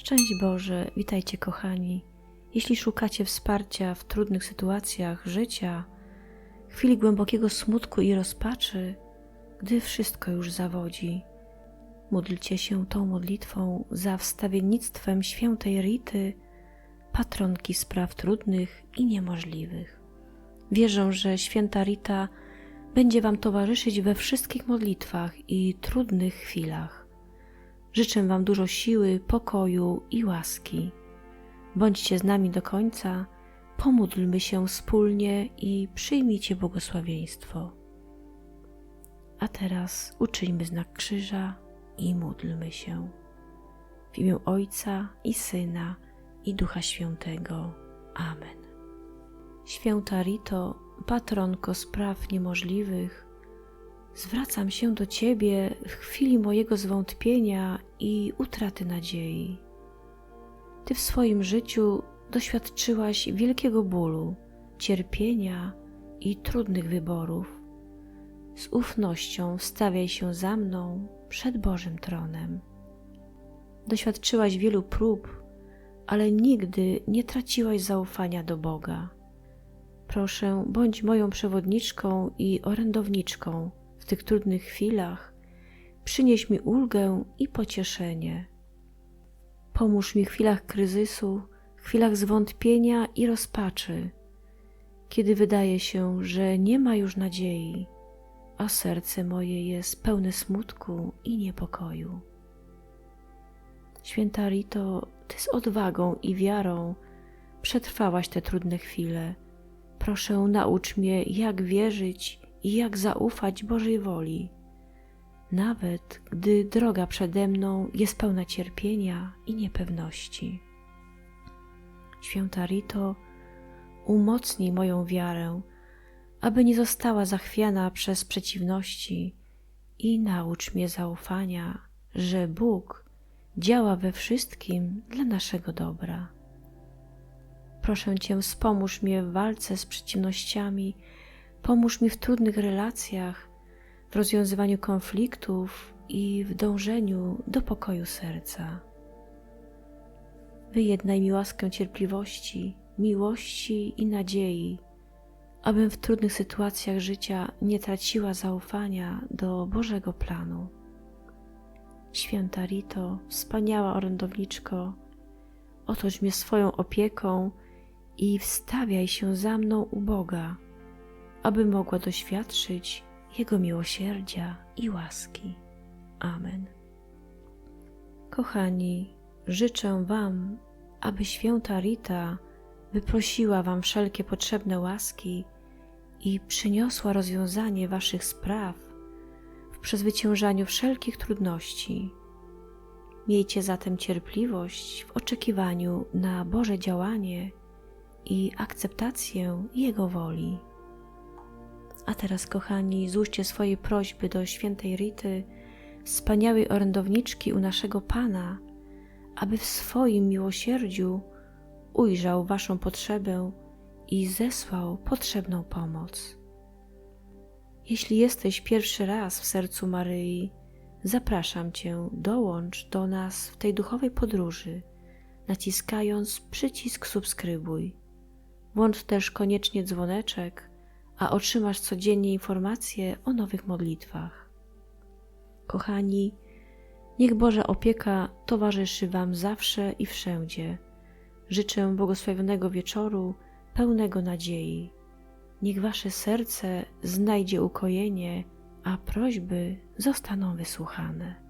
Szczęść Boże, witajcie kochani. Jeśli szukacie wsparcia w trudnych sytuacjach życia, chwili głębokiego smutku i rozpaczy, gdy wszystko już zawodzi, módlcie się tą modlitwą za wstawiennictwem świętej Rity, patronki spraw trudnych i niemożliwych. Wierzę, że święta Rita będzie Wam towarzyszyć we wszystkich modlitwach i trudnych chwilach. Życzę Wam dużo siły, pokoju i łaski. Bądźcie z nami do końca, pomódlmy się wspólnie i przyjmijcie błogosławieństwo. A teraz uczyńmy znak krzyża i módlmy się. W imię Ojca i Syna i Ducha Świętego. Amen. Święta Rito, patronko spraw niemożliwych, zwracam się do Ciebie w chwili mojego zwątpienia i utraty nadziei. Ty w swoim życiu doświadczyłaś wielkiego bólu, cierpienia i trudnych wyborów. Z ufnością stawiaj się za mną przed Bożym tronem. Doświadczyłaś wielu prób, ale nigdy nie traciłaś zaufania do Boga. Proszę, bądź moją przewodniczką i orędowniczką tych trudnych chwilach. Przynieś mi ulgę i pocieszenie. Pomóż mi w chwilach kryzysu, chwilach zwątpienia i rozpaczy, kiedy wydaje się, że nie ma już nadziei, a serce moje jest pełne smutku i niepokoju. Święta Rito, Ty z odwagą i wiarą przetrwałaś te trudne chwile. Proszę, naucz mnie, jak wierzyć i jak zaufać Bożej woli, nawet gdy droga przede mną jest pełna cierpienia i niepewności. Święta Rito, umocnij moją wiarę, aby nie została zachwiana przez przeciwności i naucz mnie zaufania, że Bóg działa we wszystkim dla naszego dobra. Proszę Cię, wspomóż mnie w walce z przeciwnościami, pomóż mi w trudnych relacjach, w rozwiązywaniu konfliktów i w dążeniu do pokoju serca. Wyjednaj mi łaskę cierpliwości, miłości i nadziei, abym w trudnych sytuacjach życia nie traciła zaufania do Bożego planu. Święta Rito, wspaniała orędowniczko, otocz mnie swoją opieką i wstawiaj się za mną u Boga, aby mogła doświadczyć Jego miłosierdzia i łaski. Amen. Kochani, życzę Wam, aby święta Rita wyprosiła Wam wszelkie potrzebne łaski i przyniosła rozwiązanie Waszych spraw w przezwyciężaniu wszelkich trudności. Miejcie zatem cierpliwość w oczekiwaniu na Boże działanie i akceptację Jego woli. A teraz, kochani, złóżcie swoje prośby do świętej Rity, wspaniałej orędowniczki u naszego Pana, aby w swoim miłosierdziu ujrzał Waszą potrzebę i zesłał potrzebną pomoc. Jeśli jesteś pierwszy raz w sercu Maryi, zapraszam Cię, dołącz do nas w tej duchowej podróży, naciskając przycisk subskrybuj. Włącz też koniecznie dzwoneczek, a otrzymasz codziennie informacje o nowych modlitwach. Kochani, niech Boża opieka towarzyszy Wam zawsze i wszędzie. Życzę błogosławionego wieczoru, pełnego nadziei. Niech Wasze serce znajdzie ukojenie, a prośby zostaną wysłuchane.